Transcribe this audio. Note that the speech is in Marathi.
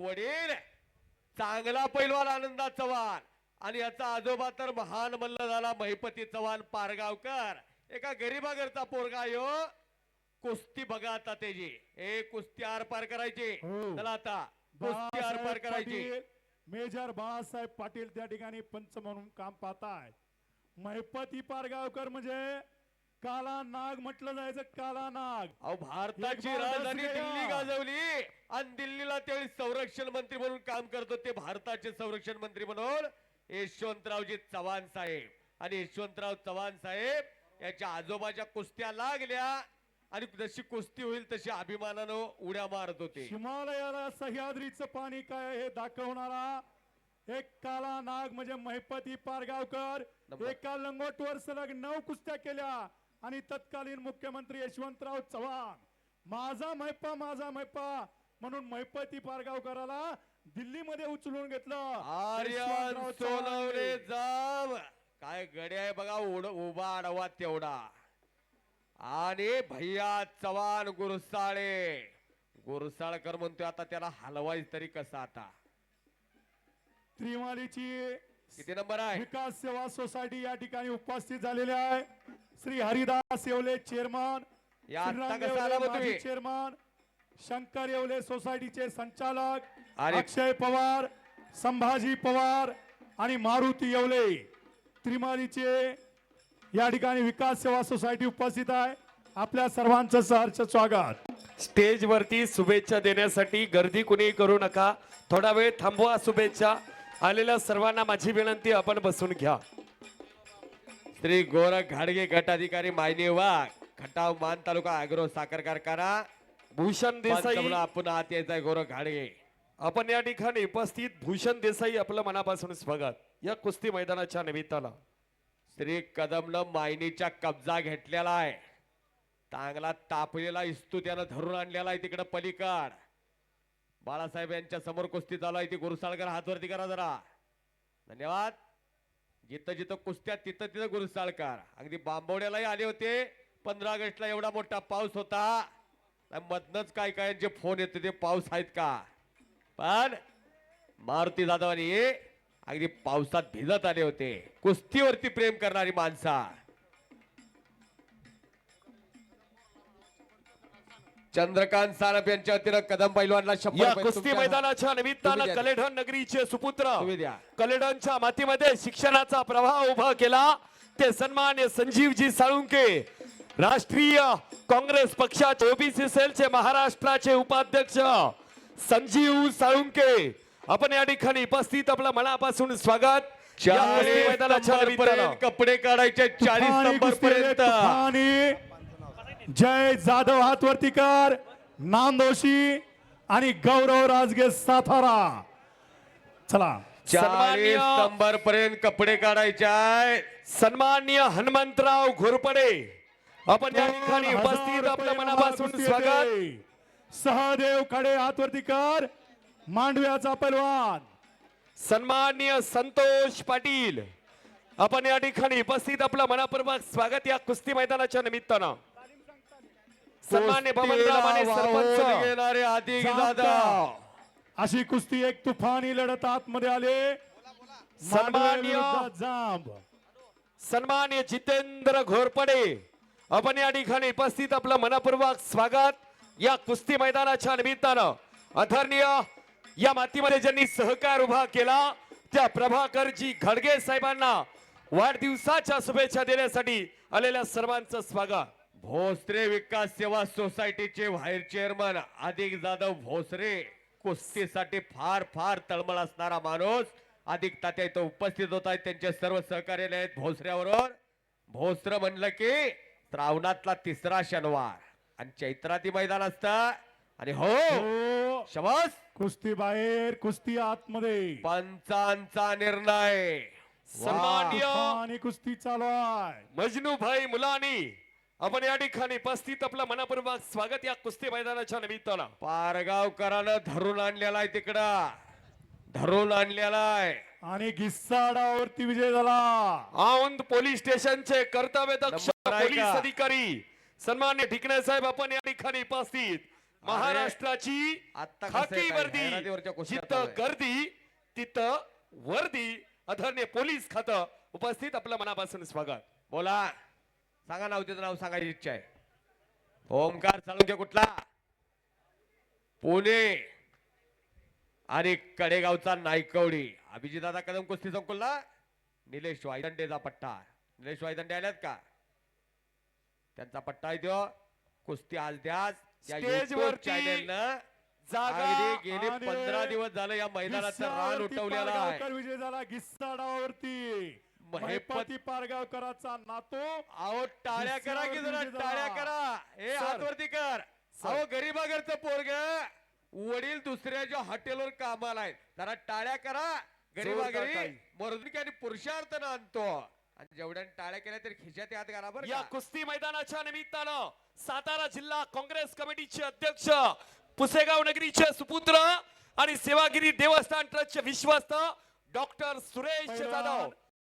वडील चांगला पैलवान आनंदा चव्हाण. आणि याचा आजोबा तर महान मल्ल झाला महिपती चव्हाण पारगावकर. एका गरीबागरचा पोरगा यो. कुस्ती बघा आता त्याची ए कुस्ती आर पार करायची. हो. चला आता. कुस्ती आर पार करायची. पाटील, मेजर बाळासाहेब पाटील त्या ठिकाणी पंच म्हणून काम पाहताय. महिपती पारगावकर म्हणजे काला नाग म्हटलं जायचं काला नाग. अहो भारताची एक राजधानी. दिल्ली गाजवली. आणि दिल्लीला त्यावेळी संरक्षण मंत्री म्हणून काम करत होते. भारताचे संरक्षण मंत्री म्हणून यशवंतरावजी चव्हाण साहेब. आणि यशवंतराव चव्हाण साहेब याच्या आजोबाच्या कुस्त्या लागल्या. आणि जशी कुस्ती होईल तशी अभिमानानं उड्या मारत होते. हिमालयाला सह्याद्रीचं पाणी काय आहे हे दाखवणारा एक काला नाग म्हणजे महिपती पारगावकर. नंबर. एका लंगोटवर सलग नऊ कुस्त्या केल्या. आणि तत्कालीन मुख्यमंत्री यशवंतराव चव्हाण. माझा महिपा माझा महिपा म्हणून महिपती पारगावकराला दिल्लीमध्ये उचलून घेतलं. आर्यन. जाम काय गड्या आहे बघा उड उभा आडवा तेवढा. आणि भैया चव्हाण गुरसाळे. गुरसाळकर म्हणतोय आता त्याला हलवायच तरी कसं आता? त्रिमालीची किती नंबर आहे? विकास सेवा सोसायटी या ठिकाणी उपस्थित झालेले आहे. श्री हरिदास येवले चेअरमन? चेअरमन शंकर येवले सोसायटीचे संचालक अक्षय पवार संभाजी पवार आणि मारुती येवले. त्रिमालीचे या ठिकाणी विकास सेवा सोसायटी उपस्थित आहे. आपल्या सर्वांचं सहर्ष स्वागत. स्टेजवरती शुभेच्छा देण्यासाठी गर्दी कुणी करू नका. थोडा वेळ थांबवा शुभेच्छा. आलेल्या सर्वांना माझी विनंती आपण बसून घ्या. श्री गोरख घाडगे गटाधिकारी मायने वाघ खटाव मान तालुका अॅग्रो साखर कारखाना. भूषण देसाई. आपण आत यायचंय गोरख घाडगे. आपण या ठिकाणी उपस्थित भूषण देसाई आपलं मनापासून स्वागत. या कुस्ती मैदानाच्या निमित्तानं. श्री कदमनं मायनीच्या कब्जा घेतलेला आहे. चांगला तापलेला इस्तू त्यानं धरून आणलेला आहे तिकडं पलीकड. बाळासाहेब यांच्या समोर कुस्ती चालू आहे ती गुरुसाळकर हातवरती करा जरा. धन्यवाद. जिथं जिथं कुस्त्या तिथं तिथं गुरुसाळकर अगदी बांबवड्यालाही आले होते. पंधरा ऑगस्टला एवढा मोठा पाऊस होता. मधनच काय काय जे फोन येते ते पाऊस आहेत का? पण मारुती जाधवानी अगदी पावसात भिजत आले होते. कुस्तीवरती प्रेम करणारी माणसा. चंद्रकांत सारप यांच्या वतीनं कदम पैलवानला या कुस्ती मैदानाच्या निमित्तानं. कलेढन नगरीचे सुपुत्र. कलेढनच्या मातीमध्ये शिक्षणाचा प्रवाह उभा केला ते सन्मान्य संजीवजी साळुंके राष्ट्रीय काँग्रेस पक्षाचे ओबीसी सेलचे महाराष्ट्राचे उपाध्यक्ष संजीव साळुंके आपण या ठिकाणी उपस्थित आपलं मनापासून स्वागत चाळीस मैदानाच्या कपडे काढायचे चाळीस नंबर पर्यंत. जय जाधव हातवरतीकर नामदोशी आणि गौरव राजगे सातारा. चला. चाळीस नंबर पर्यंत कपडे काढायचे आहे सन्मान्य हनुमंतराव घोरपडे. आपण या ठिकाणी उपस्थित आपलं रुपये मनापासून कुस्ती स्वागत. सहदेव खडे हातवरतीकर मांडव्याचा पैलवान सन्मान्य संतोष पाटील. आपण या ठिकाणी उपस्थित आपलं मनापूर्वक स्वागत या कुस्ती मैदानाच्या निमित्तानं. सन्मान्य बबनराव माने सरपंच. घेणारे जाधव. जाधव अशी कुस्ती एक तुफानी लढत आतमध्ये आले. सन्मान्य- जांब. सन्मान्य जितेंद्र घोरपडे. आपण या ठिकाणी उपस्थित आपलं मनपूर्वक स्वागत या कुस्ती मैदानाच्या निमित्तानं. आदरणीय या मातीमध्ये ज्यांनी सहकार उभा केला त्या प्रभाकरजी घडगे साहेबांना वाढदिवसाच्या शुभेच्छा देण्यासाठी आलेल्या सर्वांचं स्वागत. भोसरे विकास सेवा सोसायटीचे व्हाईस चेअरमन अधिक जाधव भोसरे कुस्तीसाठी फार फार तळमळ असणारा माणूस अधिक तात्या इथं उपस्थित होत आहेत. त्यांचे सर्व सहकार्य आहेत भोसऱ्यावर भोसर म्हणलं की श्रावणातला तिसरा शनिवार. आणि चैत्राती मैदान असत. आणि हो हो. शबास. कुस्ती बाहेर कुस्ती आतमध्ये. पंचांचा निर्णय. सन्मान्य आणि कुस्ती चालू आहे. मजनूभाई मुलानी. आपण या ठिकाणी उपस्थित आपलं मनपूर्वक स्वागत या कुस्ती मैदानाच्या निमित्तानं. पारगावकरानं धरून आणलेला आहे तिकडं. धरून आणलेला आहे. आणि गिस्साडावरती विजय झाला. औंध पोलीस स्टेशनचे कर्तव्य दक्ष नंबर आहे पोलीस का? अधिकारी सन्मान्य ठिकणे साहेब आपण या ठिकाणी उपस्थित. महाराष्ट्राची आत्ता कसं आहे खाकी? वर्दी कुस्त्या जिथं चालू आहे. गर्दी तिथं वर्दी. आदरणीय पोलीस खातं उपस्थित आपलं मनापासून स्वागत. बोला. सांगा नाव त्याचं नाव सांगायची इच्छा आहे. ओमकार साळुंके कुठला? पुणे. आणि कडेगावचा नायकवडी. अभिजितदादा कदम कुस्ती संकुलला? निलेश वायदंडेचा पट्टा. निलेश वायदंडे आल्यात का? त्यांचा पट्टा आहे त्यो कुस्ती आज अगदी गेली पंधरा दिवस झालं या मैदानाचं रान उठवलेलं आहे. विजय झाला महिपत- महिपती पारगावकरांचा नातो अहो टाळ्या करा की जरा टाळ्या. करा. हे. हातवरती कर. अहो गरीबागरचं पोरग वडील दुसऱ्याच्या हॉटेलवर कामाला आहेत जरा टाळ्या करा. टाळी. मर्दुकी आणि पुरुषार्थानं आणतो. आणि जेवढ्या टाळ्या केल्या तरी खिशात यात करा बरं या कुस्ती मैदानाच्या निमित्तानं सातारा जिल्हा काँग्रेस कमिटीचे अध्यक्ष पुसेगाव नगरीचे सुपुत्र आणि सेवागिरी देवस्थान ट्रस्टचे विश्वस्त डॉक्टर सुरेश जाधव.